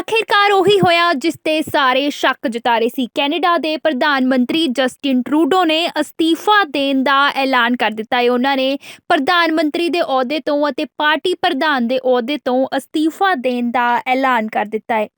ਆਖਿਰਕਾਰ ਉਹੀ ਹੋਇਆ ਜਿਸ ਤੇ ਸਾਰੇ ਸ਼ੱਕ ਜਤਾ ਰਹੇ ਸੀ। ਕੈਨੇਡਾ ਦੇ ਪ੍ਰਧਾਨ ਮੰਤਰੀ ਜਸਟਿਨ ਟਰੂਡੋ ਨੇ ਅਸਤੀਫਾ ਦੇਣ ਦਾ ਐਲਾਨ ਕਰ ਦਿੱਤਾ ਹੈ। ਉਹਨਾਂ ਨੇ ਪ੍ਰਧਾਨ ਮੰਤਰੀ ਦੇ ਅਹੁਦੇ ਤੋਂ ਅਤੇ ਪਾਰਟੀ ਪ੍ਰਧਾਨ ਦੇ ਅਹੁਦੇ ਤੋਂ ਅਸਤੀਫਾ ਦੇਣ ਦਾ ਐਲਾਨ ਕਰ ਦਿੱਤਾ ਹੈ।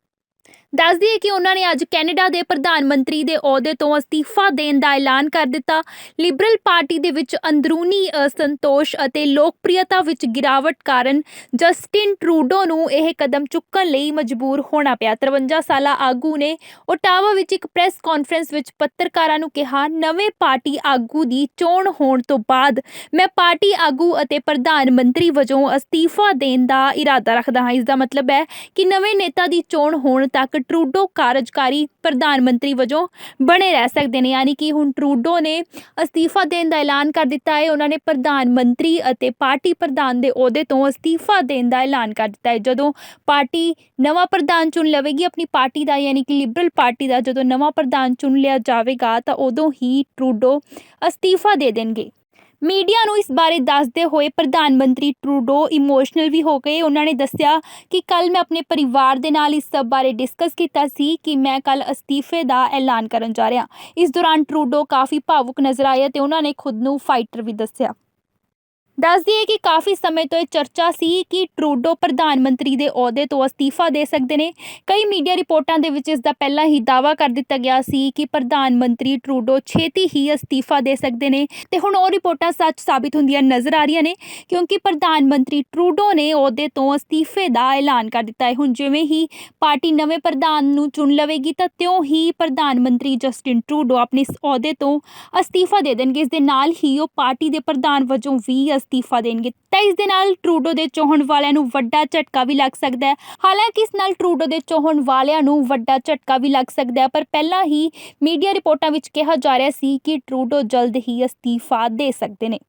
ਦੱਸ ਦਈਏ ਕਿ ਉਹਨਾਂ ਨੇ ਅੱਜ ਕੈਨੇਡਾ ਦੇ ਪ੍ਰਧਾਨ ਮੰਤਰੀ ਦੇ ਅਹੁਦੇ ਤੋਂ ਅਸਤੀਫਾ ਦੇਣ ਦਾ ਐਲਾਨ ਕਰ ਦਿੱਤਾ। ਲਿਬਰਲ ਪਾਰਟੀ ਦੇ ਵਿੱਚ ਅੰਦਰੂਨੀ ਅਸੰਤੋਸ਼ ਅਤੇ ਲੋਕਪ੍ਰਿਯਤਾ ਵਿੱਚ ਗਿਰਾਵਟ ਕਾਰਨ ਜਸਟਿਨ ਟਰੂਡੋ ਨੂੰ ਇਹ ਕਦਮ ਚੁੱਕਣ ਲਈ ਮਜਬੂਰ ਹੋਣਾ ਪਿਆ। 53 ਸਾਲਾ ਆਗੂ ਨੇ ਓਟਾਵਾ ਵਿੱਚ ਇੱਕ ਪ੍ਰੈਸ ਕਾਨਫਰੰਸ ਵਿੱਚ ਪੱਤਰਕਾਰਾਂ ਨੂੰ ਕਿਹਾ, ਨਵੇਂ ਪਾਰਟੀ ਆਗੂ ਦੀ ਚੋਣ ਹੋਣ ਤੋਂ ਬਾਅਦ ਮੈਂ ਪਾਰਟੀ ਆਗੂ ਅਤੇ ਪ੍ਰਧਾਨ ਮੰਤਰੀ ਵਜੋਂ ਅਸਤੀਫਾ ਦੇਣ ਦਾ ਇਰਾਦਾ ਰੱਖਦਾ ਹਾਂ। ਇਸ ਦਾ ਮਤਲਬ ਹੈ ਕਿ ਨਵੇਂ ਨੇਤਾ ਦੀ ਚੋਣ ਹੋਣ ਤੱਕ ਟਰੂਡੋ ਕਾਰਜਕਾਰੀ ਪ੍ਰਧਾਨ ਮੰਤਰੀ ਵਜੋਂ ਬਣੇ ਰਹਿ ਸਕਦੇ ਨੇ, ਯਾਨੀ ਕਿ ਹੁਣ ਟਰੂਡੋ ਨੇ ਅਸਤੀਫਾ ਦੇਣ ਦਾ ਐਲਾਨ ਕਰ ਦਿੱਤਾ ਹੈ। ਉਹਨਾਂ ਨੇ ਪ੍ਰਧਾਨ ਮੰਤਰੀ ਅਤੇ ਪਾਰਟੀ ਪ੍ਰਧਾਨ ਦੇ ਅਹੁਦੇ ਤੋਂ ਅਸਤੀਫਾ ਦੇਣ ਦਾ ਐਲਾਨ ਕਰ ਦਿੱਤਾ ਹੈ। ਜਦੋਂ ਪਾਰਟੀ ਨਵਾਂ ਪ੍ਰਧਾਨ ਚੁਣ ਲਵੇਗੀ, ਆਪਣੀ ਪਾਰਟੀ ਦਾ, ਯਾਨੀ ਕਿ ਲਿਬਰਲ ਪਾਰਟੀ ਦਾ ਜਦੋਂ ਨਵਾਂ ਪ੍ਰਧਾਨ ਚੁਣ ਲਿਆ ਜਾਵੇਗਾ, ਤਾਂ ਉਦੋਂ ਹੀ ਟਰੂਡੋ ਅਸਤੀਫਾ ਦੇ ਦੇਣਗੇ। ਮੀਡੀਆ ਨੂੰ ਇਸ ਬਾਰੇ ਦੱਸਦੇ ਹੋਏ ਪ੍ਰਧਾਨ ਮੰਤਰੀ ਟਰੂਡੋ ਇਮੋਸ਼ਨਲ ਵੀ ਹੋ ਗਏ। ਉਹਨਾਂ ਨੇ ਦੱਸਿਆ ਕਿ ਕੱਲ ਮੈਂ ਆਪਣੇ ਪਰਿਵਾਰ ਦੇ ਨਾਲ ਇਸ ਸਭ ਬਾਰੇ ਡਿਸਕਸ ਕੀਤਾ ਸੀ ਕਿ ਮੈਂ ਕੱਲ ਅਸਤੀਫੇ ਦਾ ਐਲਾਨ ਕਰਨ ਜਾ ਰਿਹਾ। ਇਸ ਦੌਰਾਨ ਟਰੂਡੋ ਕਾਫੀ ਭਾਵੁਕ ਨਜ਼ਰ ਆਏ ਤੇ ਉਹਨਾਂ ਨੇ ਖੁਦ ਨੂੰ ਫਾਈਟਰ ਵੀ ਦੱਸਿਆ। ਦੱਸ ਦਈਏ ਕਿ ਕਾਫੀ ਸਮੇਂ ਤੋਂ ਇਹ ਚਰਚਾ ਸੀ ਕਿ ਟਰੂਡੋ ਪ੍ਰਧਾਨ ਮੰਤਰੀ ਦੇ ਅਹੁਦੇ ਤੋਂ ਅਸਤੀਫਾ ਦੇ ਸਕਦੇ ਨੇ। ਕਈ ਮੀਡੀਆ ਰਿਪੋਰਟਾਂ ਦੇ ਵਿੱਚ ਇਸ ਦਾ ਪਹਿਲਾਂ ਹੀ ਦਾਅਵਾ ਕਰ ਦਿੱਤਾ ਗਿਆ ਸੀ ਕਿ ਪ੍ਰਧਾਨ ਮੰਤਰੀ ਟਰੂਡੋ ਛੇਤੀ ਹੀ ਅਸਤੀਫਾ ਦੇ ਸਕਦੇ ਨੇ। ਤੇ ਹੁਣ ਉਹ ਰਿਪੋਰਟਾਂ ਸੱਚ ਸਾਬਿਤ ਹੁੰਦੀਆਂ ਨਜ਼ਰ ਆ ਰਹੀਆਂ ਨੇ, ਕਿਉਂਕਿ ਪ੍ਰਧਾਨ ਮੰਤਰੀ ਟਰੂਡੋ ਨੇ ਅਹੁਦੇ ਤੋਂ ਅਸਤੀਫੇ ਦਾ ਐਲਾਨ ਕਰ ਦਿੱਤਾ ਹੈ। ਹੁਣ ਜਿਵੇਂ ਹੀ ਪਾਰਟੀ ਨਵੇਂ ਪ੍ਰਧਾਨ ਨੂੰ ਚੁਣ ਲਵੇਗੀ, ਤਾਂ ਤਿਉਂ ਹੀ ਪ੍ਰਧਾਨ ਮੰਤਰੀ ਜਸਟਿਨ ਟਰੂਡੋ ਆਪਣੇ ਇਸ ਅਹੁਦੇ ਤੋਂ ਅਸਤੀਫਾ ਦੇ ਦੇਣਗੇ। ਇਸ ਦੇ ਨਾਲ ਹੀ ਉਹ ਪਾਰਟੀ ਦੇ ਪ੍ਰਧਾਨ ਵਜੋਂ ਵੀ ਅਸਤੀਫਾ ਦੇਣਗੇ। ਤਾਂ ਇਸ ਦੇ ਨਾਲ ਟਰੂਡੋ ਦੇ ਚੋਣ ਵਾਲਿਆਂ ਨੂੰ ਵੱਡਾ ਝਟਕਾ ਵੀ ਲੱਗ ਸਕਦਾ ਹੈ। ਹਾਲਾਂਕਿ ਇਸ ਨਾਲ ਟਰੂਡੋ ਦੇ ਚੋਣ ਵਾਲਿਆਂ ਨੂੰ ਵੱਡਾ ਝਟਕਾ ਵੀ ਲੱਗ ਸਕਦਾ ਹੈ, ਪਰ ਪਹਿਲਾਂ ਹੀ ਮੀਡੀਆ ਰਿਪੋਰਟਾਂ ਵਿੱਚ ਕਿਹਾ ਜਾ ਰਿਹਾ ਸੀ ਕਿ ਟਰੂਡੋ ਜਲਦ ਹੀ ਅਸਤੀਫਾ ਦੇ ਸਕਦੇ ਨੇ।